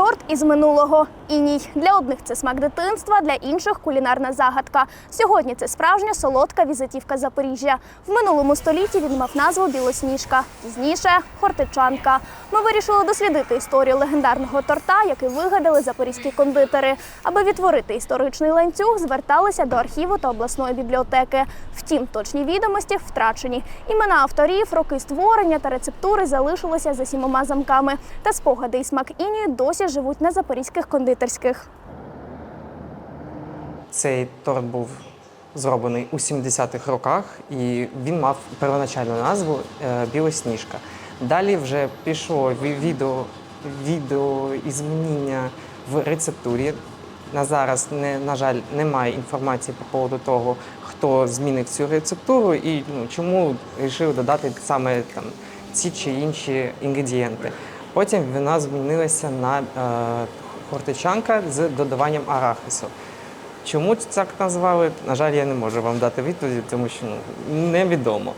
Торт із минулого іній. Для одних це смак дитинства, для інших кулінарна загадка. Сьогодні це справжня солодка візитівка Запоріжжя. В минулому столітті він мав назву Білосніжка, пізніше Хортичанка. Ми вирішили дослідити історію легендарного торта, який вигадали запорізькі кондитери. Аби відтворити історичний ланцюг, зверталися до архіву та обласної бібліотеки. Втім, точні відомості втрачені. Імена авторів, роки створення та рецептури залишилися за сімома замками. Та спогади і смак інії досі живуть на запорізьких кондитерських. Цей торт був зроблений у 70-х роках, і він мав первоначальну назву е, Білосніжка. Далі вже пішло ві- відео, відео ізмінення в рецептурі. На зараз, не, на жаль, немає інформації по поводу того, хто змінив цю рецептуру і ну, чому вирішив додати саме там, ці чи інші інгредієнти. Потім вона змінилася на е, хортичанка з додаванням арахісу. Чому так назвали? На жаль, я не можу вам дати відповіді, тому що ну, невідомо.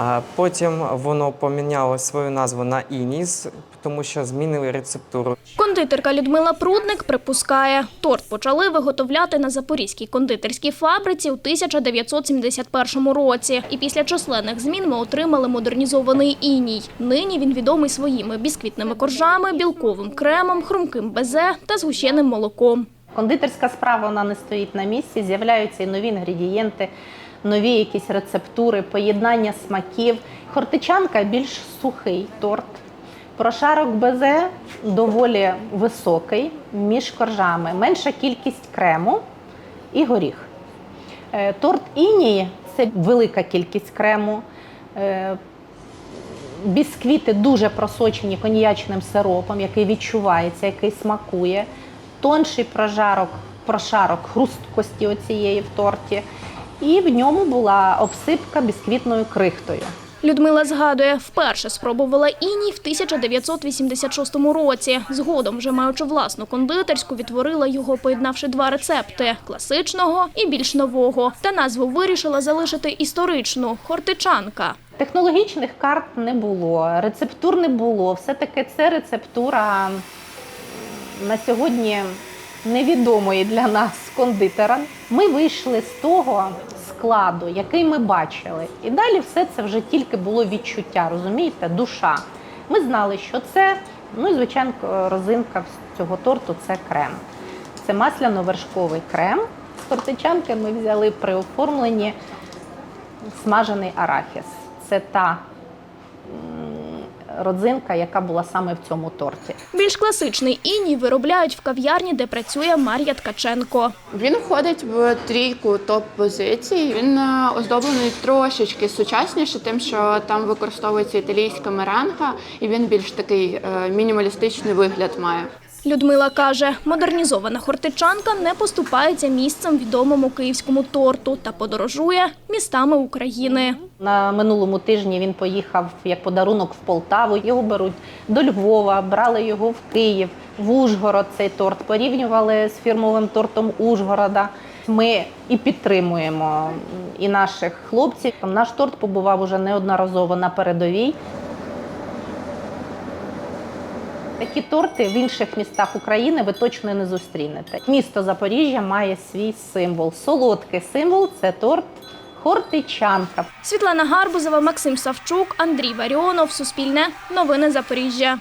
А потім воно поміняло свою назву на Ініс, тому що змінили рецептуру. Кондитерка Людмила Прудник припускає, торт почали виготовляти на запорізькій кондитерській фабриці у 1971 році. І після численних змін ми отримали модернізований іній. Нині він відомий своїми бісквітними коржами, білковим кремом, хрумким безе та згущеним молоком. Кондитерська справа вона не стоїть на місці, з'являються і нові інгредієнти, нові якісь рецептури, поєднання смаків. Хортичанка більш сухий торт. Прошарок безе доволі високий між коржами, менша кількість крему і горіх. Е, Торт інії це велика кількість крему. Е, Бісквіти дуже просочені коньячним сиропом, який відчувається, який смакує. Тонший прожарок, прошарок хрусткості оцієї в торті. І в ньому була обсипка бісквітною крихтою. Людмила згадує, вперше спробувала іній в 1986 році. Згодом, вже маючи власну кондитерську, відтворила його, поєднавши два рецепти – класичного і більш нового. Та назву вирішила залишити історичну – хортичанка. Технологічних карт не було, рецептур не було. Все-таки це рецептура на сьогодні невідомої для нас кондитера. Ми вийшли з того складу, який ми бачили. І далі все це вже тільки було відчуття, розумієте, душа. Ми знали, що це, ну і звичайно, розинка цього торту це крем. Це масляно-вершковий крем. З кортичанки ми взяли при оформленні смажений арахіс. Це та родзинка, яка була саме в цьому торті. Більш класичний іній виробляють в кав'ярні, де працює Мар'я Ткаченко. Він входить в трійку топ-позицій. Він е, оздоблений трошечки сучасніше, тим, що там використовується італійська меренга, і він більш такий е, мінімалістичний вигляд має. Людмила каже, модернізована хортичанка не поступається місцем відомому київському торту та подорожує містами України. На минулому тижні він поїхав як подарунок в Полтаву. Його беруть до Львова, брали його в Київ, в Ужгород. Цей торт порівнювали з фірмовим тортом Ужгорода. Ми і підтримуємо і наших хлопців. Наш торт побував уже неодноразово на передовій. Такі торти в інших містах України ви точно не зустрінете. Місто Запоріжжя має свій символ. Солодкий символ це торт Хортичанка. Світлана Гарбузова, Максим Савчук, Андрій Варіонов, Суспільне, Новини Запоріжжя.